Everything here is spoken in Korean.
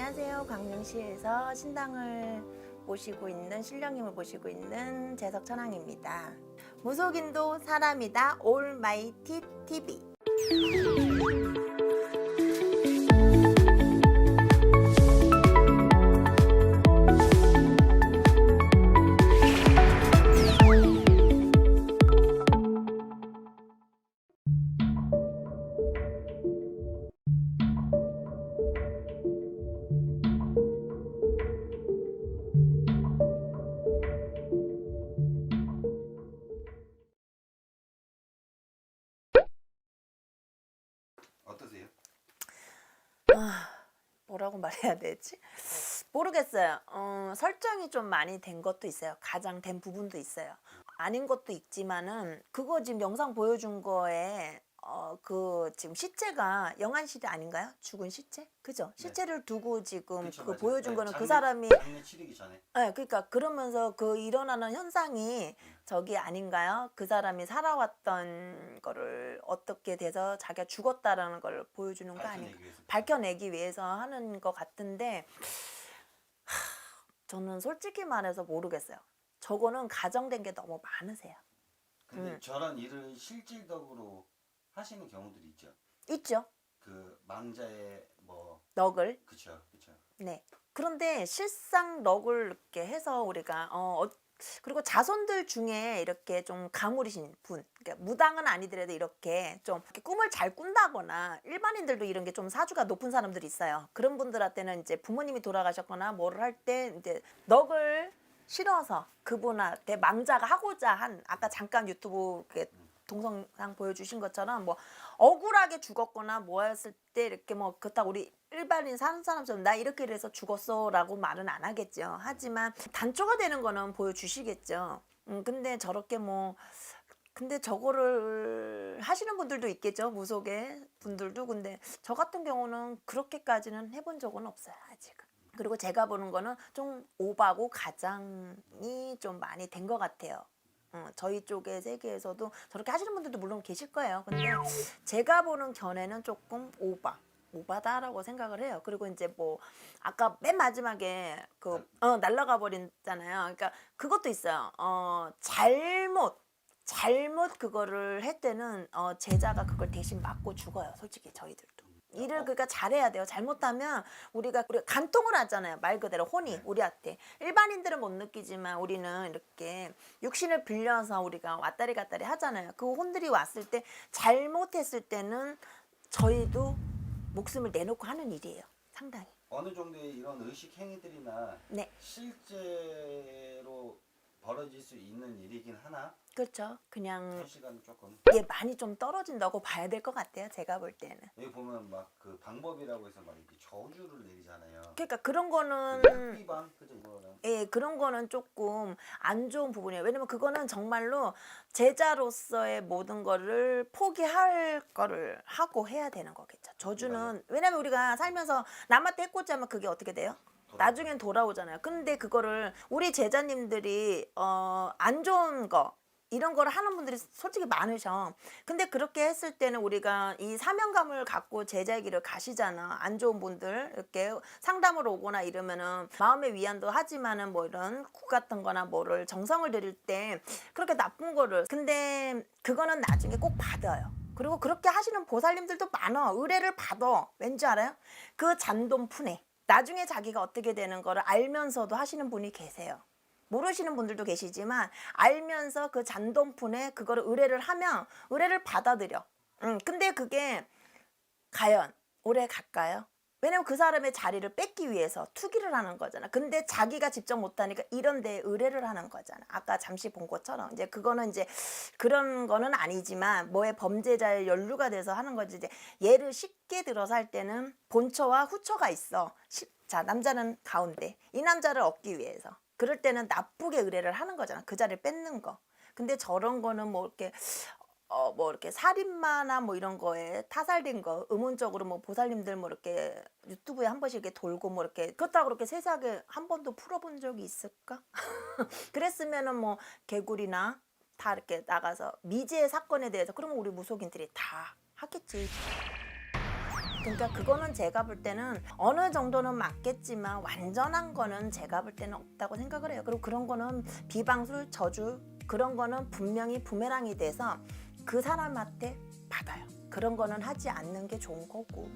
안녕하세요. 광명시에서 신당을 모시고 있는 신령님을 모시고 있는 재석 천왕입니다. 무속인도 사람이다 올마이티 TV. 뭐라고 말해야 되지? 모르겠어요. 어, 설정이 좀 많이 된 것도 있어요. 가장 된 부분도 있어요. 아닌 것도 있지만은 그거 지금 영상 보여준 거에 어, 그 지금 시체가 영안 시대 아닌가요? 죽은 시체? 그죠? 네. 시체를 두고 지금 그쵸, 그 맞아요. 보여준 네, 거는 그 장례- 사람이 장례 치르기 전에 네, 그러니까 그러면서 그 일어나는 현상이 저기 아닌가요? 그 사람이 살아왔던 거를 어떻게 돼서 자기가 죽었다라는 걸 보여주는 거 아닌가? 밝혀내기 위해서 밝혀내기 위해서 하는 것 같은데 하, 저는 솔직히 말해서 모르겠어요. 저거는 가정된 게 너무 많으세요. 근데 음. 저런 일을 실질적으로 하시는 경우들이 있죠. 있죠? 그 망자의 뭐 넋을. 그쵸 그쵸. 네. 그런데 실상 넋을 이렇게 해서 우리가 어, 어, 그리고 자손들 중에 이렇게 좀 가물이신 분, 그러니까 무당은 아니더라도 이렇게 좀 이렇게 꿈을 잘 꾼다거나 일반인들도 이런 게 좀 사주가 높은 사람들이 있어요. 그런 분들한테는 이제 부모님이 돌아가셨거나 뭐를 할 때 이제 넋을 실어서 그분한테 망자가 하고자 한 아까 잠깐 유튜브 이렇게 동영상 보여주신 것처럼 뭐 억울하게 죽었거나 뭐 했을 때 이렇게 뭐 그렇다 우리 일반인 사는 사람처럼 나 이렇게 해서 죽었어라고 말은 안 하겠죠. 하지만 단초가 되는 거는 보여주시겠죠. 음 근데 저렇게 뭐 근데 저거를 하시는 분들도 있겠죠. 무속의 분들도 근데 저 같은 경우는 그렇게까지는 해본 적은 없어요 아직은. 그리고 제가 보는 거는 좀 오바고 가장이 좀 많이 된 것 같아요. 어, 저희 쪽의 세계에서도 저렇게 하시는 분들도 물론 계실 거예요. 근데 제가 보는 견해는 조금 오바. 오바다라고 생각을 해요. 그리고 이제 뭐 아까 맨 마지막에 그 어, 날라가 버린잖아요. 그러니까 그것도 있어요. 어, 잘못 잘못 그거를 할 때는 어, 제자가 그걸 대신 맞고 죽어요. 솔직히 저희들도. 일을 그러니까 잘해야 돼요. 잘못하면 우리가 우리가 간통을 하잖아요. 말 그대로 혼이 우리한테 일반인들은 못 느끼지만 우리는 이렇게 육신을 빌려서 우리가 왔다리 갔다리 하잖아요. 그 혼들이 왔을 때 잘못했을 때는 저희도 목숨을 내놓고 하는 일이에요. 상당히. 어느 정도의 이런 의식 행위들이나 네, 실제로 벌어질 수 있는 일이긴 하나 그렇죠. 그냥 현실감이 조금 얘 많이 좀 떨어진다고 봐야 될 것 같아요. 제가 볼 때는. 여기 보면 막 그 방법이라고 해서 막 이렇게 저주를 내리잖아요. 그러니까 그런 거는 흑비방 그죠 이거는 예, 그런 거는 조금 안 좋은 부분이에요. 왜냐면 그거는 정말로 제자로서의 모든 거를 포기할 거를 하고 해야 되는 거겠죠. 저주는 왜냐면 우리가 살면서 남한테 해코지 하면 그게 어떻게 돼요? 나중엔 돌아오잖아요. 근데 그거를 우리 제자님들이 어, 안 좋은 거 이런 거를 하는 분들이 솔직히 많으셔. 근데 그렇게 했을 때는 우리가 이 사명감을 갖고 제자의 길을 가시잖아. 안 좋은 분들 이렇게 상담을 오거나 이러면은 마음의 위안도 하지만은 뭐 이런 국 같은 거나 뭐를 정성을 들일 때 그렇게 나쁜 거를 근데 그거는 나중에 꼭 받아요. 그리고 그렇게 하시는 보살님들도 많아. 의뢰를 받아. 왠지 알아요? 그 잔돈 푸네. 나중에 자기가 어떻게 되는 거를 알면서도 하시는 분이 계세요. 모르시는 분들도 계시지만 알면서 그 잔돈푼에 그거를 의뢰를 하면 의뢰를 받아들여. 음, 근데 그게 과연 오래 갈까요? 왜냐면 그 사람의 자리를 뺏기 위해서 투기를 하는 거잖아. 근데 자기가 직접 못하니까 이런 데에 의뢰를 하는 거잖아. 아까 잠시 본 것처럼 이제 그거는 이제 그런 거는 아니지만 뭐의 범죄자의 연루가 돼서 하는 거지. 이제 예를 쉽게 들어서 할 때는 본처와 후처가 있어. 시- 자 남자는 가운데 이 남자를 얻기 위해서. 그럴 때는 나쁘게 의뢰를 하는 거잖아. 그 자리를 뺏는 거. 근데 저런 거는 뭐 이렇게 어, 뭐 이렇게 살인마나 뭐 이런 거에 타살된 거 의문적으로 뭐 보살님들 뭐 이렇게 유튜브에 한 번씩 이렇게 돌고 뭐 이렇게 그렇다고 그렇게 세상에 한 번도 풀어본 적이 있을까? 그랬으면은 뭐 개구리나 다 이렇게 나가서 미제 사건에 대해서 그러면 우리 무속인들이 다 하겠지. 그러니까 그거는 제가 볼 때는 어느 정도는 맞겠지만 완전한 거는 제가 볼 때는 없다고 생각을 해요. 그리고 그런 거는 비방술, 저주 그런 거는 분명히 부메랑이 돼서 그 사람한테 받아요. 그런 거는 하지 않는 게 좋은 거고.